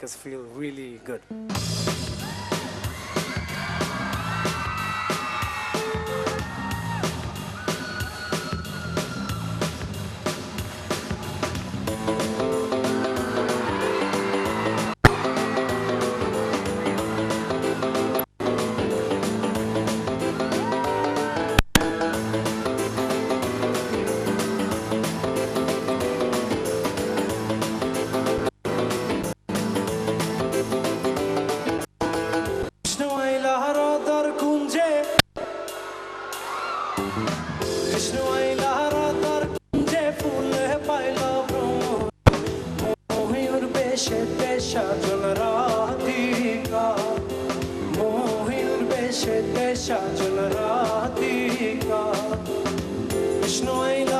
make us feel really good. বেশে দেশা জল রাধিকা মহিল বেশে দেশা জল রাধিকা কৃষ্ণ আইলা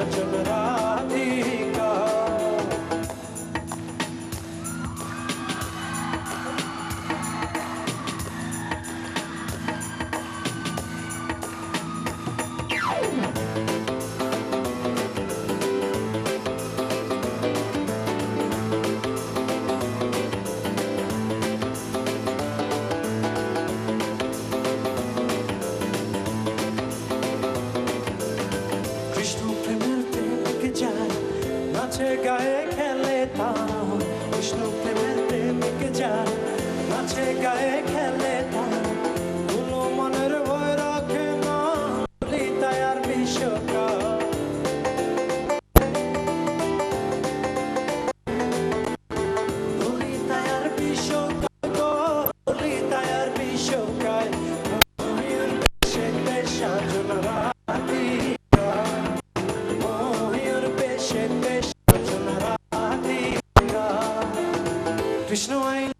Kaçınır গায়ে খেলে তারা বিষ্ণু প্রেমের প্রেমিক যারা নাচে গায়ে খেলে Krishna, I